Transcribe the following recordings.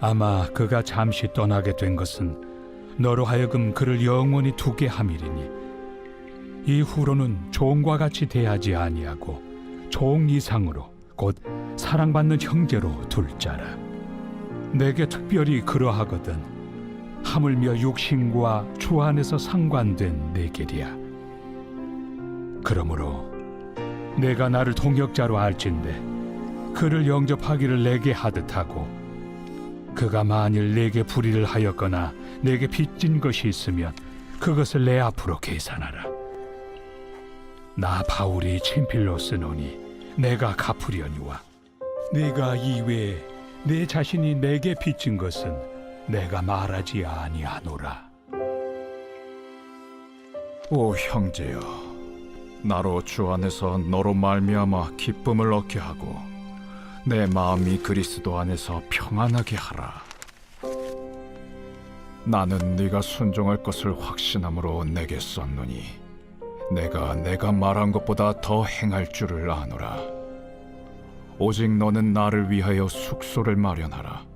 아마 그가 잠시 떠나게 된 것은 너로 하여금 그를 영원히 두게 함이리니. 이후로는 종과 같이 대하지 아니하고 종 이상으로 곧 사랑받는 형제로 둘 자라. 내게 특별히 그러하거든 하물며 육신과 주 안에서 상관된 내 길이야. 그러므로 내가 나를 동역자로 알진대 그를 영접하기를 내게 하듯 하고 그가 만일 내게 불의를 하였거나 내게 빚진 것이 있으면 그것을 내 앞으로 계산하라. 나 바울이 친필로 쓰노니 내가 갚으려니와 네가 이외에 내 자신이 내게 빚진 것은 내가 말하지 아니하노라. 오 형제여 나로 주 안에서 너로 말미암아 기쁨을 얻게 하고 내 마음이 그리스도 안에서 평안하게 하라. 나는 네가 순종할 것을 확신함으로 내게 썼노니 내가 내가 말한 것보다 더 행할 줄을 아노라. 오직 너는 나를 위하여 숙소를 마련하라.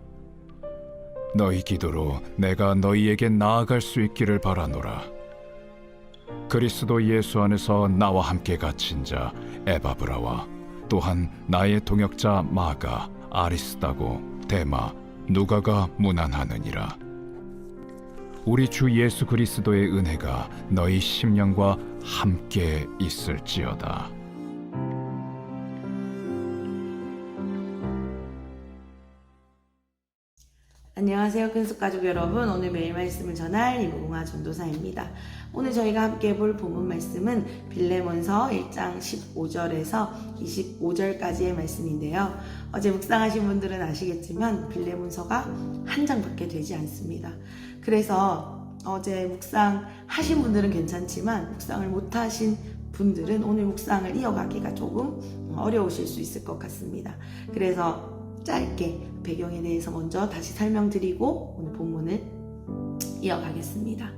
너희 기도로 내가 너희에게 나아갈 수 있기를 바라노라. 그리스도 예수 안에서 나와 함께 갇힌 자 에바브라와 또한 나의 동역자 마가 아리스다고 데마 누가가 문안하느니라. 우리 주 예수 그리스도의 은혜가 너희 심령과 함께 있을지어다 안녕하세요. 큰숙 가족 여러분. 오늘 매일 말씀을 전할 이무궁화 전도사입니다. 오늘 저희가 함께 볼 본문 말씀은 빌레몬서 1장 15절에서 25절까지의 말씀인데요. 어제 묵상하신 분들은 아시겠지만 빌레몬서가 한 장밖에 되지 않습니다. 그래서 어제 묵상하신 분들은 괜찮지만 묵상을 못하신 분들은 오늘 묵상을 이어가기가 조금 어려우실 수 있을 것 같습니다. 그래서 짧게 배경에 대해서 먼저 다시 설명드리고 오늘 본문을 이어가겠습니다.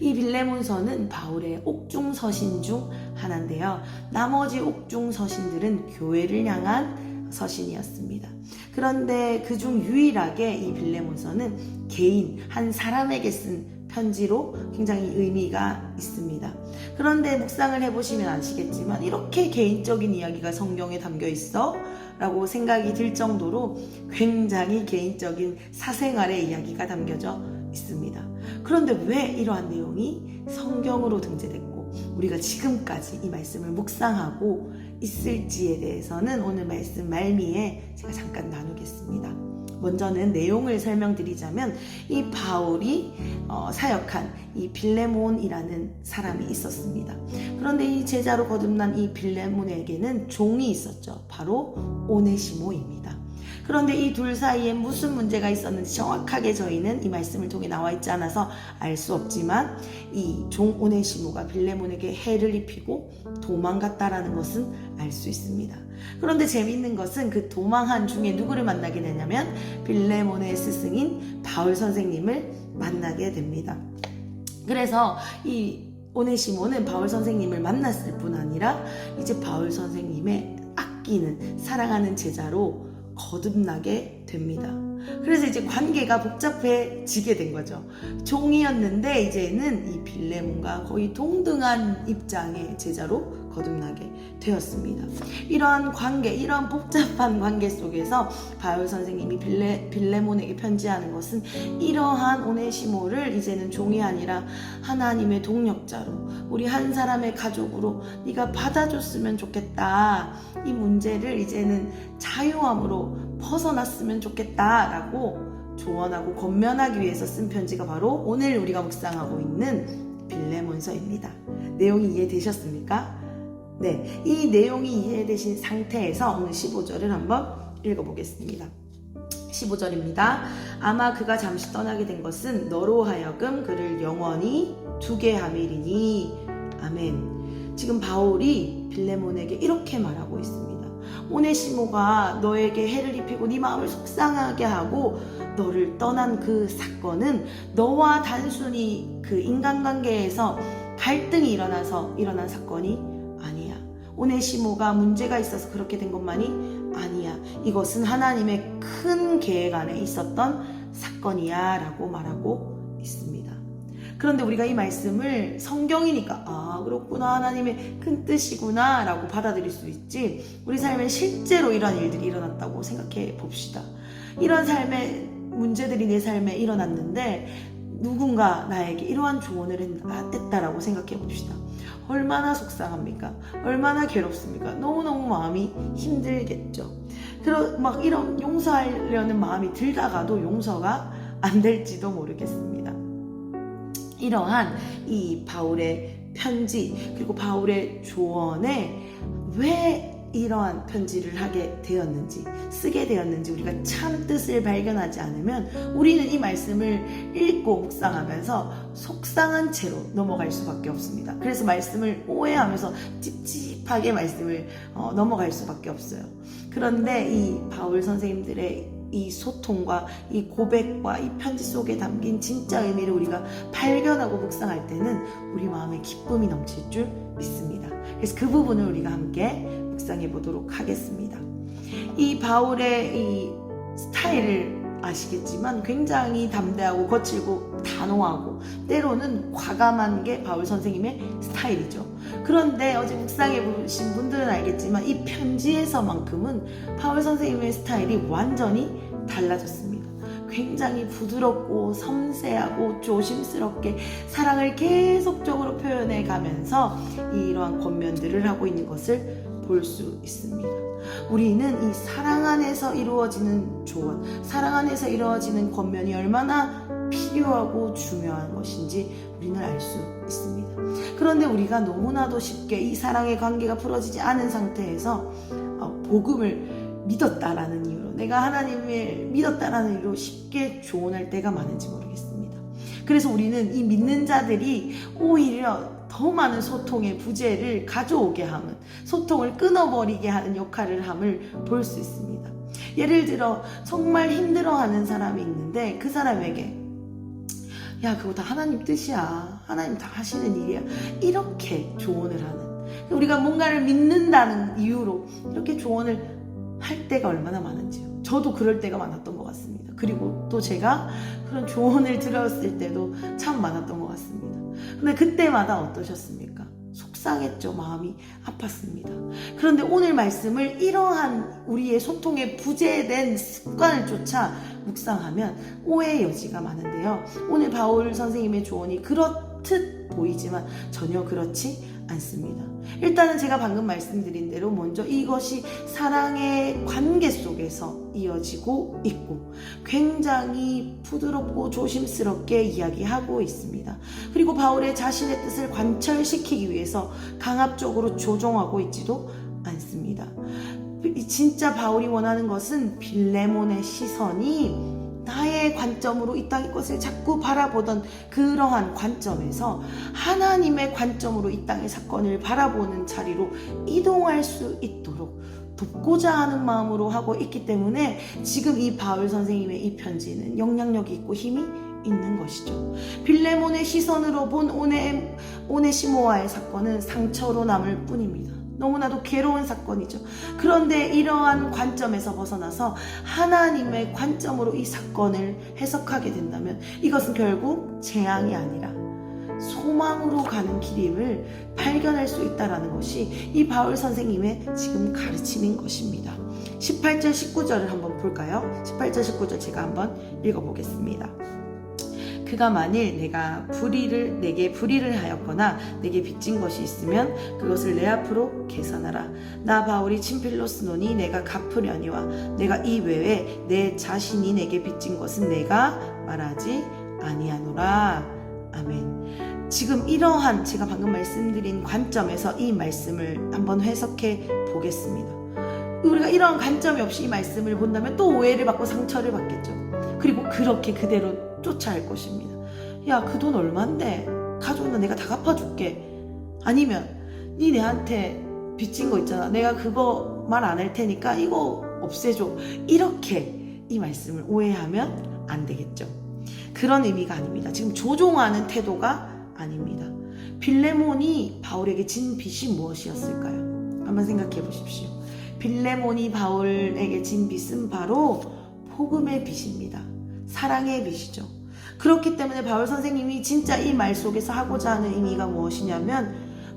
이 빌레몬서는 바울의 옥중 서신 중 하나인데요. 나머지 옥중 서신들은 교회를 향한 서신이었습니다. 그런데 그중 유일하게 이 빌레몬서는 개인 한 사람에게 쓴 편지로 굉장히 의미가 있습니다. 그런데 묵상을 해보시면 아시겠지만 이렇게 개인적인 이야기가 성경에 담겨 있어 라고 생각이 들 정도로 굉장히 개인적인 사생활의 이야기가 담겨져 있습니다. 그런데 왜 이러한 내용이 성경으로 등재됐고 우리가 지금까지 이 말씀을 묵상하고 있을지에 대해서는 오늘 말씀 말미에 제가 잠깐 나누겠습니다. 먼저는 내용을 설명드리자면 이 바울이 어, 사역한 이 빌레몬이라는 사람이 있었습니다. 그런데 이 제자로 거듭난 이 빌레몬에게는 종이 있었죠. 바로 오네시모입니다. 그런데 이 둘 사이에 무슨 문제가 있었는지 정확하게 저희는 이 말씀을 통해 나와 있지 않아서 알 수 없지만 이 종 오네시모가 빌레몬에게 해를 입히고 도망갔다라는 것은 알 수 있습니다. 그런데 재미있는 것은 그 도망한 중에 누구를 만나게 되냐면 빌레몬의 스승인 바울 선생님을 만나게 됩니다. 그래서 이 오네시모는 바울 선생님을 만났을 뿐 아니라 이제 바울 선생님의 아끼는 사랑하는 제자로 거듭나게 됩니다. 그래서 이제 관계가 복잡해지게 된 거죠. 종이었는데 이제는 이 빌레몬과 거의 동등한 입장의 제자로 거듭나게 되었습니다. 이러한 관계, 이러한 복잡한 관계 속에서 바울 선생님이 빌레, 빌레몬에게 편지하는 것은 이러한 오네시모를 이제는 종이 아니라 하나님의 동력자로 우리 한 사람의 가족으로 네가 받아줬으면 좋겠다. 이 문제를 이제는 자유함으로 벗어났으면 좋겠다라고 조언하고 권면하기 위해서 쓴 편지가 바로 오늘 우리가 묵상하고 있는 빌레몬서입니다. 내용이 이해되셨습니까? 네, 이 내용이 이해되신 상태에서 오늘 15절을 한번 읽어보겠습니다. 15절입니다. 아마 그가 잠시 떠나게 된 것은 너로 하여금 그를 영원히 두게 함이리니 아멘. 지금 바울이 빌레몬에게 이렇게 말하고 있습니다. 오네시모가 너에게 해를 입히고 네 마음을 속상하게 하고 너를 떠난 그 사건은 너와 단순히 그 인간관계에서 갈등이 일어나서 일어난 사건이 아니야. 오네시모가 문제가 있어서 그렇게 된 것만이 아니야. 이것은 하나님의 큰 계획 안에 있었던 사건이야 라고 말하고 있습니다. 그런데 우리가 이 말씀을 성경이니까 아 그렇구나 하나님의 큰 뜻이구나 라고 받아들일 수 있지 우리 삶에 실제로 이런 일들이 일어났다고 생각해 봅시다. 이런 삶의 문제들이 내 삶에 일어났는데 누군가 나에게 이러한 조언을 했- 했다라고 생각해 봅시다. 얼마나 속상합니까? 얼마나 괴롭습니까? 너무너무 마음이 힘들겠죠. 그런 막 이런 용서하려는 마음이 들다가도 용서가 안 될지도 모르겠습니다. 이러한 이 바울의 편지 그리고 바울의 조언에 왜 이러한 편지를 하게 되었는지 쓰게 되었는지 우리가 참 뜻을 발견하지 않으면 우리는 이 말씀을 읽고 묵상하면서 속상한 채로 넘어갈 수밖에 없습니다. 그래서 말씀을 오해하면서 찝찝하게 말씀을 어, 넘어갈 수밖에 없어요. 그런데 이 바울 선생님들의 이 소통과 이 고백과 이 편지 속에 담긴 진짜 의미를 우리가 발견하고 묵상할 때는 우리 마음에 기쁨이 넘칠 줄 믿습니다. 그래서 그 부분을 우리가 함께 묵상해 보도록 하겠습니다. 이 바울의 이 스타일을 아시겠지만 굉장히 담대하고 거칠고 단호하고 때로는 과감한 게 바울 선생님의 스타일이죠. 그런데 어제 묵상해 보신 분들은 알겠지만 이 편지에서만큼은 바울 선생님의 스타일이 완전히 달라졌습니다. 굉장히 부드럽고 섬세하고 조심스럽게 사랑을 계속적으로 표현해 가면서 이러한 권면들을 하고 있는 것을 볼 수 있습니다. 우리는 이 사랑 안에서 이루어지는 조언, 사랑 안에서 이루어지는 권면이 얼마나 필요하고 중요한 것인지 우리는 알 수 있습니다. 그런데 우리가 너무나도 쉽게 이 사랑의 관계가 풀어지지 않은 상태에서 어, 복음을 믿었다라는 이유로 내가 하나님을 믿었다라는 이유로 쉽게 조언할 때가 많은지 모르겠습니다. 그래서 우리는 이 믿는 자들이 오히려 더 많은 소통의 부재를 가져오게 함은 소통을 끊어버리게 하는 역할을 함을 볼 수 있습니다. 예를 들어 정말 힘들어하는 사람이 있는데 그 사람에게 야 그거 다 하나님 뜻이야. 하나님 다 하시는 일이야. 이렇게 조언을 하는. 우리가 뭔가를 믿는다는 이유로 이렇게 조언을 할 때가 얼마나 많은지요. 저도 그럴 때가 많았던 것 같습니다. 그리고 또 제가 그런 조언을 들었을 때도 참 많았던 것 같습니다. 근데 그때마다 어떠셨습니까? 속상했죠. 마음이 아팠습니다. 그런데 오늘 말씀을 이러한 우리의 소통에 부재된 습관을 쫓아 묵상하면 오해의 여지가 많은데요. 오늘 바울 선생님의 조언이 그렇듯 보이지만 전혀 그렇지 않습니다. 일단은 제가 방금 말씀드린 대로 먼저 이것이 사랑의 관계 속에서 이어지고 있고 굉장히 부드럽고 조심스럽게 이야기하고 있습니다. 그리고 바울의 자신의 뜻을 관철시키기 위해서 강압적으로 조종하고 있지도 않습니다. 진짜 바울이 원하는 것은 빌레몬의 시선이 나의 관점으로 이 땅의 것을 자꾸 바라보던 그러한 관점에서 하나님의 관점으로 이 땅의 사건을 바라보는 자리로 이동할 수 있도록 돕고자 하는 마음으로 하고 있기 때문에 지금 이 바울 선생님의 이 편지는 영향력이 있고 힘이 있는 것이죠. 빌레몬의 시선으로 본 오네, 오네시모와의 사건은 상처로 남을 뿐입니다. 너무나도 괴로운 사건이죠. 그런데 이러한 관점에서 벗어나서 하나님의 관점으로 이 사건을 해석하게 된다면 이것은 결국 재앙이 아니라 소망으로 가는 길임을 발견할 수 있다라는 것이 이 바울 선생님의 지금 가르침인 것입니다. 18절 19절을 한번 볼까요? 18절 19절 제가 한번 읽어보겠습니다. 그가 만일 내가 불의를 내게 불의를 하였거나 내게 빚진 것이 있으면 그것을 내 앞으로 계산하라. 나 바울이 친필로스노니 내가 갚으려니와 내가 이 외에 내 자신이 내게 빚진 것은 내가 말하지 아니하노라. 아멘. 지금 이러한 제가 방금 말씀드린 관점에서 이 말씀을 한번 해석해 보겠습니다. 우리가 이러한 관점이 없이 이 말씀을 본다면 또 오해를 받고 상처를 받겠죠. 그리고 그렇게 그대로 쫓아할 것입니다. 야, 그 돈 얼만데? 가져오면 내가 다 갚아줄게. 아니면, 니 내한테 빚진 거 있잖아. 내가 그거 말 안 할 테니까 이거 없애줘. 이렇게 이 말씀을 오해하면 안 되겠죠. 그런 의미가 아닙니다. 지금 조종하는 태도가 아닙니다. 빌레몬이 바울에게 진 빚이 무엇이었을까요? 한번 생각해 보십시오. 빌레몬이 바울에게 진 빚은 바로 복음의 빚입니다. 사랑의 빛이죠. 그렇기 때문에 바울 선생님이 진짜 이 말 속에서 하고자 하는 의미가 무엇이냐면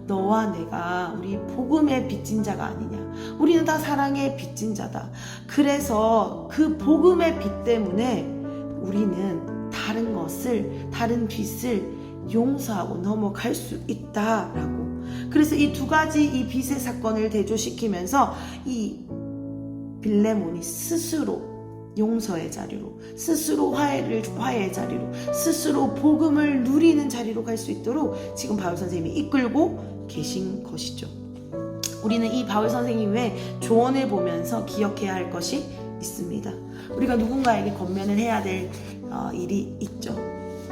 너와 내가 우리 복음의 빚진 자가 아니냐. 우리는 다 사랑의 빚진 자다. 그래서 그 복음의 빛 때문에 우리는 다른 것을, 다른 빛을 용서하고 넘어갈 수 있다라고. 그래서 이 두 가지 이 빛의 사건을 대조시키면서 이 빌레몬이 스스로 용서의 자리로, 스스로 화해를 화해의 자리로, 스스로 복음을 누리는 자리로 갈 수 있도록 지금 바울 선생님이 이끌고 계신 것이죠. 우리는 이 바울 선생님의 조언을 보면서 기억해야 할 것이 있습니다. 우리가 누군가에게 건면을 해야 될 어, 일이 있죠.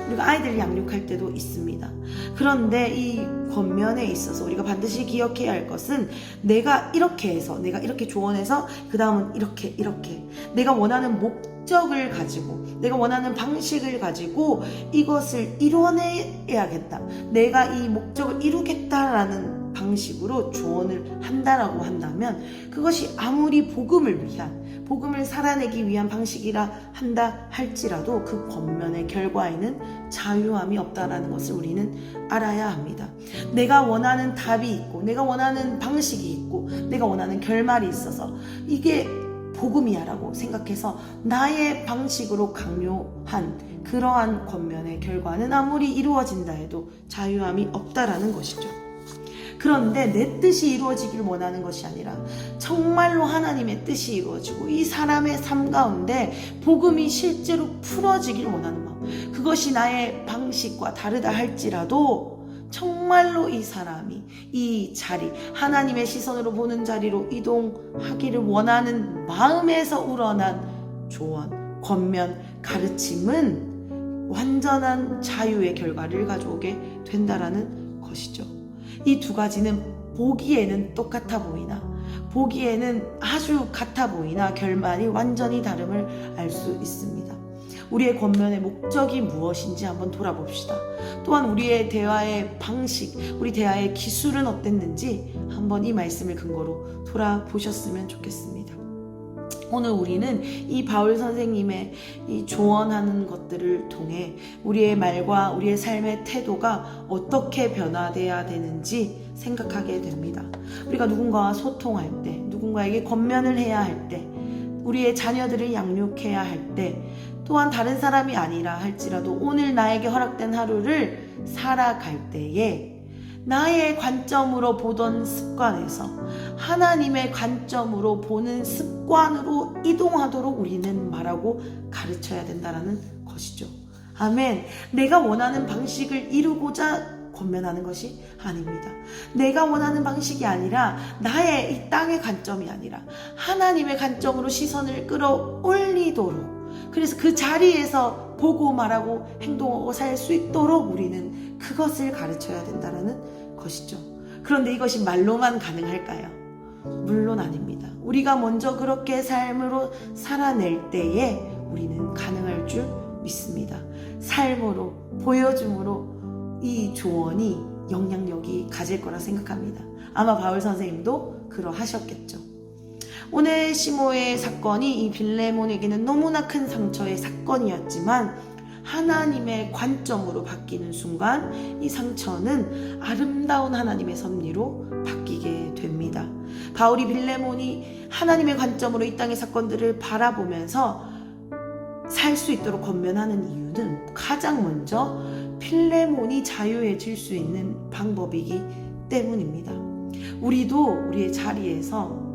우리가 아이들 양육할 때도 있습니다. 그런데 이 권면에 있어서 우리가 반드시 기억해야 할 것은 내가 이렇게 해서 내가 이렇게 조언해서 그 다음은 이렇게 이렇게 내가 원하는 목적을 가지고 내가 원하는 방식을 가지고 이것을 이뤄내야겠다. 내가 이 목적을 이루겠다라는 방식으로 조언을 한다라고 한다면 그것이 아무리 복음을 위한 복음을 살아내기 위한 방식이라 한다 할지라도 그 권면의 결과에는 자유함이 없다라는 것을 우리는 알아야 합니다. 내가 원하는 답이 있고 내가 원하는 방식이 있고 내가 원하는 결말이 있어서 이게 복음이야라고 생각해서 나의 방식으로 강요한 그러한 권면의 결과는 아무리 이루어진다 해도 자유함이 없다라는 것이죠. 그런데 내 뜻이 이루어지길 원하는 것이 아니라 정말로 하나님의 뜻이 이루어지고 이 사람의 삶 가운데 복음이 실제로 풀어지길 원하는 마음. 그것이 나의 방식과 다르다 할지라도 정말로 이 사람이 이 자리, 하나님의 시선으로 보는 자리로 이동하기를 원하는 마음에서 우러난 조언, 권면, 가르침은 완전한 자유의 결과를 가져오게 된다라는 것이죠. 이 두 가지는 보기에는 똑같아 보이나, 보기에는 아주 같아 보이나 결말이 완전히 다름을 알 수 있습니다. 우리의 권면의 목적이 무엇인지 한번 돌아봅시다. 또한 우리의 대화의 방식, 우리 대화의 기술은 어땠는지 한번 이 말씀을 근거로 돌아보셨으면 좋겠습니다. 오늘 우리는 이 바울 선생님의 이 조언하는 것들을 통해 우리의 말과 우리의 삶의 태도가 어떻게 변화돼야 되는지 생각하게 됩니다. 우리가 누군가와 소통할 때, 누군가에게 권면을 해야 할 때, 우리의 자녀들을 양육해야 할 때, 또한 다른 사람이 아니라 할지라도 오늘 나에게 허락된 하루를 살아갈 때에 나의 관점으로 보던 습관에서 하나님의 관점으로 보는 습관으로 이동하도록 우리는 말하고 가르쳐야 된다라는 것이죠. 아멘. 내가 원하는 방식을 이루고자 권면하는 것이 아닙니다. 내가 원하는 방식이 아니라 나의 이 땅의 관점이 아니라 하나님의 관점으로 시선을 끌어올리도록 그래서 그 자리에서 보고 말하고 행동하고 살 수 있도록 우리는 그것을 가르쳐야 된다는 것이죠. 그런데 이것이 말로만 가능할까요? 물론 아닙니다. 우리가 먼저 그렇게 삶으로 살아낼 때에 우리는 가능할 줄 믿습니다. 삶으로, 보여줌으로 이 조언이 영향력이 가질 거라 생각합니다. 아마 바울 선생님도 그러하셨겠죠. 오늘 시모의 사건이 이 빌레몬에게는 너무나 큰 상처의 사건이었지만 하나님의 관점으로 바뀌는 순간 이 상처는 아름다운 하나님의 섭리로 바뀌게 됩니다. 바울이 빌레몬이 하나님의 관점으로 이 땅의 사건들을 바라보면서 살 수 있도록 권면하는 이유는 가장 먼저 필레몬이 자유해질 수 있는 방법이기 때문입니다. 우리도 우리의 자리에서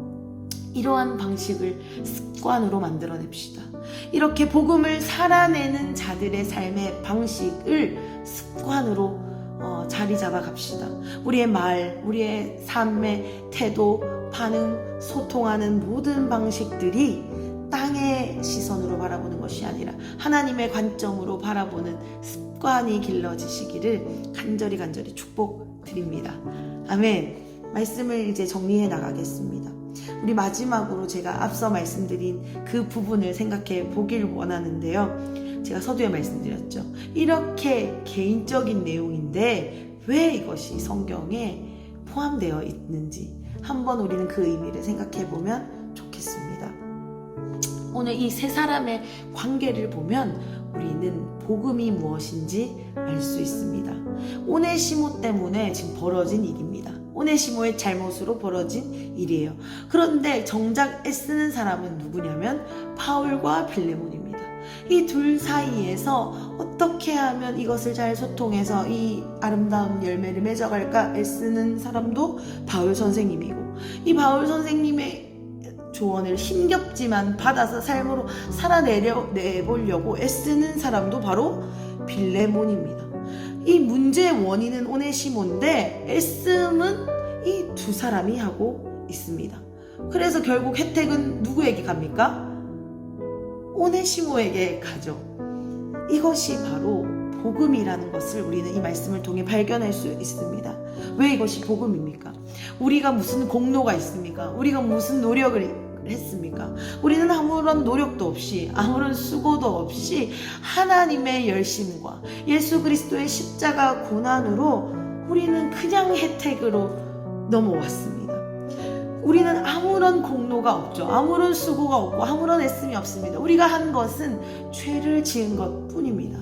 이러한 방식을 습관으로 만들어냅시다. 이렇게 복음을 살아내는 자들의 삶의 방식을 습관으로 어, 자리 잡아 갑시다. 우리의 말, 우리의 삶의 태도, 반응, 소통하는 모든 방식들이 땅의 시선으로 바라보는 것이 아니라 하나님의 관점으로 바라보는 습관이 길러지시기를 간절히 간절히 축복드립니다. 아멘. 말씀을 이제 정리해 나가겠습니다. 우리 마지막으로 제가 앞서 말씀드린 그 부분을 생각해 보길 원하는데요. 제가 서두에 말씀드렸죠. 이렇게 개인적인 내용인데 왜 이것이 성경에 포함되어 있는지 한번 우리는 그 의미를 생각해 보면 좋겠습니다. 오늘 이 세 사람의 관계를 보면 우리는 복음이 무엇인지 알 수 있습니다. 오네시모 때문에 지금 벌어진 일입니다. 오네시모의 잘못으로 벌어진 일이에요. 그런데 정작 애쓰는 사람은 누구냐면 바울과 빌레몬입니다. 이 둘 사이에서 어떻게 하면 이것을 잘 소통해서 이 아름다운 열매를 맺어갈까 애쓰는 사람도 바울 선생님이고 이 바울 선생님의 조언을 힘겹지만 받아서 삶으로 살아내려 내보려고 애쓰는 사람도 바로 빌레몬입니다. 이 문제의 원인은 오네시모인데 애씀은 이 두 사람이 하고 있습니다. 그래서 결국 혜택은 누구에게 갑니까? 오네시모에게 가죠. 이것이 바로 복음이라는 것을 우리는 이 말씀을 통해 발견할 수 있습니다. 왜 이것이 복음입니까? 우리가 무슨 공로가 있습니까? 우리가 무슨 노력을 했습니까? 우리는 아무런 노력도 없이 아무런 수고도 없이 하나님의 열심과 예수 그리스도의 십자가 고난으로 우리는 그냥 혜택으로 넘어왔습니다. 우리는 아무런 공로가 없죠. 아무런 수고가 없고 아무런 애씀이 없습니다. 우리가 한 것은 죄를 지은 것 뿐입니다.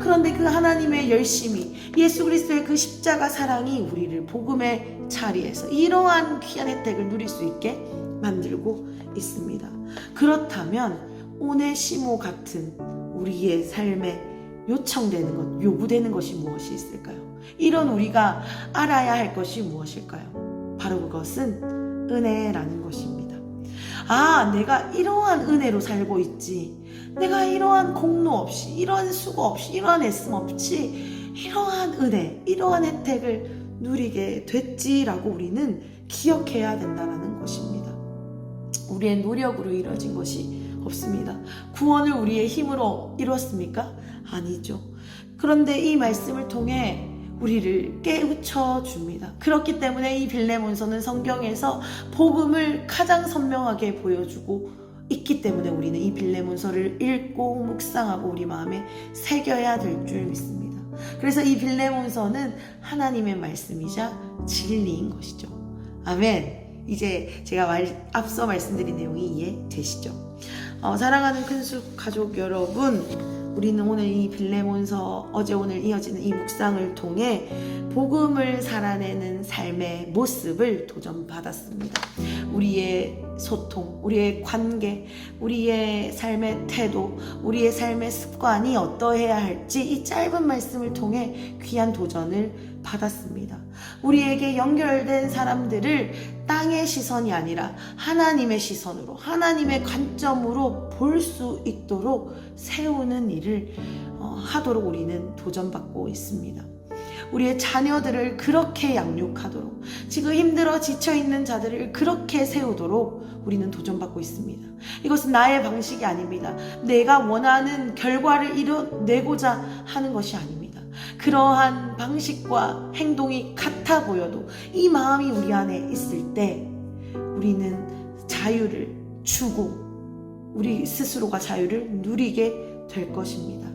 그런데 그 하나님의 열심이 예수 그리스도의 그 십자가 사랑이 우리를 복음의 자리에서 이러한 귀한 혜택을 누릴 수 있게 만들고 있습니다. 그렇다면 오네시모 같은 우리의 삶에 요청되는 것, 요구되는 것이 무엇이 있을까요? 이런 우리가 알아야 할 것이 무엇일까요? 바로 그것은 은혜라는 것입니다. 아, 내가 이러한 은혜로 살고 있지. 내가 이러한 공로 없이, 이러한 수고 없이, 이러한 애씀 없이, 이러한 은혜, 이러한 혜택을 누리게 됐지라고 우리는 기억해야 된다는 것입니다. 우리의 노력으로 이루어진 것이 없습니다. 구원을 우리의 힘으로 이루었습니까? 아니죠. 그런데 이 말씀을 통해 우리를 깨우쳐 줍니다. 그렇기 때문에 이 빌레몬서는 성경에서 복음을 가장 선명하게 보여주고 있기 때문에 우리는 이 빌레몬서를 읽고 묵상하고 우리 마음에 새겨야 될 줄 믿습니다. 그래서 이 빌레몬서는 하나님의 말씀이자 진리인 것이죠. 아멘. 이제 제가 말, 앞서 말씀드린 내용이 이해되시죠? 어, 사랑하는 큰숙 가족 여러분, 우리는 오늘 이 빌레몬서 어제 오늘 이어지는 이 묵상을 통해 복음을 살아내는 삶의 모습을 도전받았습니다. 우리의 소통, 우리의 관계, 우리의 삶의 태도, 우리의 삶의 습관이 어떠해야 할지 이 짧은 말씀을 통해 귀한 도전을 받았습니다. 우리에게 연결된 사람들을 땅의 시선이 아니라 하나님의 시선으로, 하나님의 관점으로 볼 수 있도록 세우는 일을 어, 하도록 우리는 도전받고 있습니다. 우리의 자녀들을 그렇게 양육하도록, 지금 힘들어 지쳐 있는 자들을 그렇게 세우도록 우리는 도전받고 있습니다. 이것은 나의 방식이 아닙니다. 내가 원하는 결과를 이뤄내고자 하는 것이 아닙니다. 그러한 방식과 행동이 같아 보여도 이 마음이 우리 안에 있을 때 우리는 자유를 주고 우리 스스로가 자유를 누리게 될 것입니다.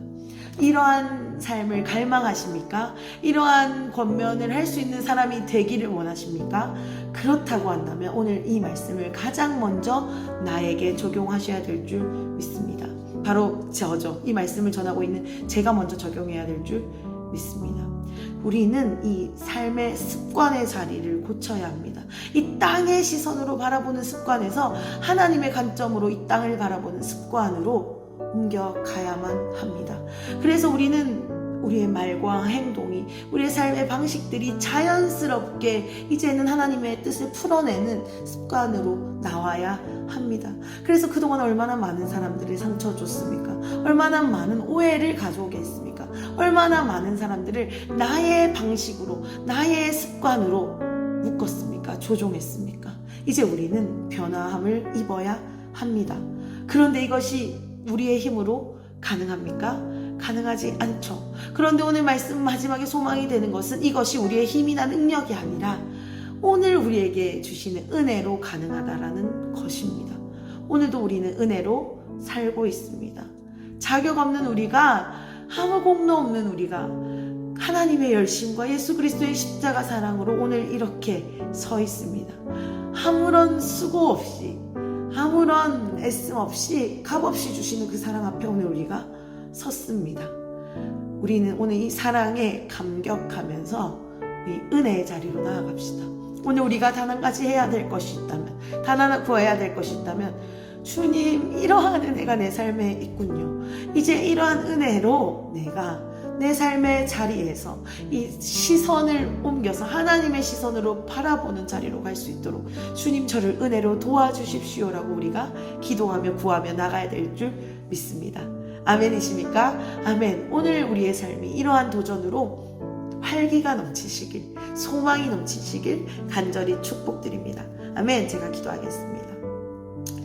이러한 삶을 갈망하십니까? 이러한 권면을 할 수 있는 사람이 되기를 원하십니까? 그렇다고 한다면 오늘 이 말씀을 가장 먼저 나에게 적용하셔야 될 줄 믿습니다. 바로 저죠. 이 말씀을 전하고 있는 제가 먼저 적용해야 될 줄 믿습니다. 우리는 이 삶의 습관의 자리를 고쳐야 합니다. 이 땅의 시선으로 바라보는 습관에서 하나님의 관점으로 이 땅을 바라보는 습관으로 옮겨가야만 합니다. 그래서 우리는 우리의 말과 행동이 우리의 삶의 방식들이 자연스럽게 이제는 하나님의 뜻을 풀어내는 습관으로 나와야 합니다. 그래서 그동안 얼마나 많은 사람들이 상처 줬습니까? 얼마나 많은 오해를 가져오게 했습니까? 얼마나 많은 사람들을 나의 방식으로, 나의 습관으로 묶었습니까? 조종했습니까? 이제 우리는 변화함을 입어야 합니다. 그런데 이것이 우리의 힘으로 가능합니까? 가능하지 않죠. 그런데 오늘 말씀 마지막에 소망이 되는 것은 이것이 우리의 힘이나 능력이 아니라 오늘 우리에게 주시는 은혜로 가능하다라는 것입니다. 오늘도 우리는 은혜로 살고 있습니다. 자격 없는 우리가 아무 공로 없는 우리가 하나님의 열심과 예수 그리스도의 십자가 사랑으로 오늘 이렇게 서 있습니다. 아무런 수고 없이 아무런 애씀 없이 값 없이 주시는 그 사랑 앞에 오늘 우리가 섰습니다. 우리는 오늘 이 사랑에 감격하면서 이 은혜의 자리로 나아갑시다. 오늘 우리가 단 한 가지 해야 될 것이 있다면, 단 하나 구해야 될 것이 있다면, 주님, 이러한 은혜가 내 삶에 있군요. 이제 이러한 은혜로 내가 내 삶의 자리에서 이 시선을 옮겨서 하나님의 시선으로 바라보는 자리로 갈 수 있도록 주님 저를 은혜로 도와주십시오라고 우리가 기도하며 구하며 나가야 될 줄 믿습니다. 아멘이십니까? 아멘. 오늘 우리의 삶이 이러한 도전으로 활기가 넘치시길, 소망이 넘치시길 간절히 축복드립니다. 아멘. 제가 기도하겠습니다.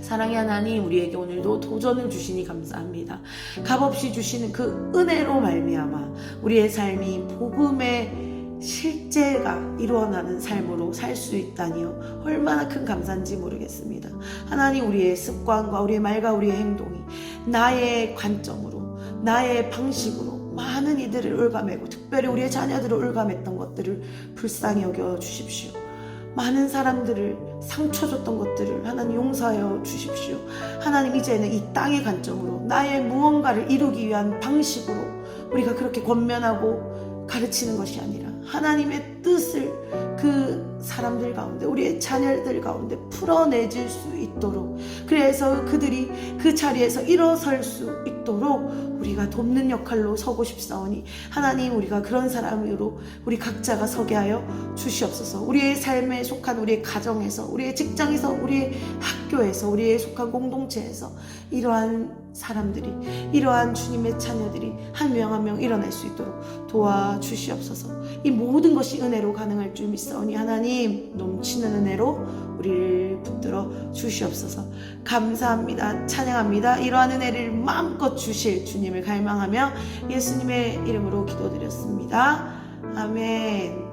사랑의 하나님 우리에게 오늘도 도전을 주시니 감사합니다. 값없이 주시는 그 은혜로 말미암아 우리의 삶이 복음의 실제가 일어나는 삶으로 살 수 있다니요 얼마나 큰 감사인지 모르겠습니다. 하나님 우리의 습관과 우리의 말과 우리의 행동이 나의 관점으로 나의 방식으로 많은 이들을 올가매고 특별히 우리의 자녀들을 올가맸던 것들을 불쌍히 여겨 주십시오. 많은 사람들을 상처 줬던 것들을 하나님 용서하여 주십시오. 하나님 이제는 이 땅의 관점으로 나의 무언가를 이루기 위한 방식으로 우리가 그렇게 권면하고 가르치는 것이 아니라 하나님의 뜻을 그 사람들 가운데 우리의 자녀들 가운데 풀어내질 수 있도록 그래서 그들이 그 자리에서 일어설 수 있도록 우리가 돕는 역할로 서고 싶사오니 하나님 우리가 그런 사람으로 우리 각자가 서게 하여 주시옵소서. 우리의 삶에 속한 우리의 가정에서 우리의 직장에서 우리의 학교에서 우리의 속한 공동체에서 이러한 사람들이 이러한 주님의 자녀들이 한 명 한 명 일어날 수 있도록 도와주시옵소서. 이 모든 것이 은혜로 가능할 줄 믿사오니 하나님 넘치는 은혜로 우리를 붙들어 주시옵소서. 감사합니다. 찬양합니다. 이러한 은혜를 마음껏 주실 주님을 갈망하며 예수님의 이름으로 기도드렸습니다. 아멘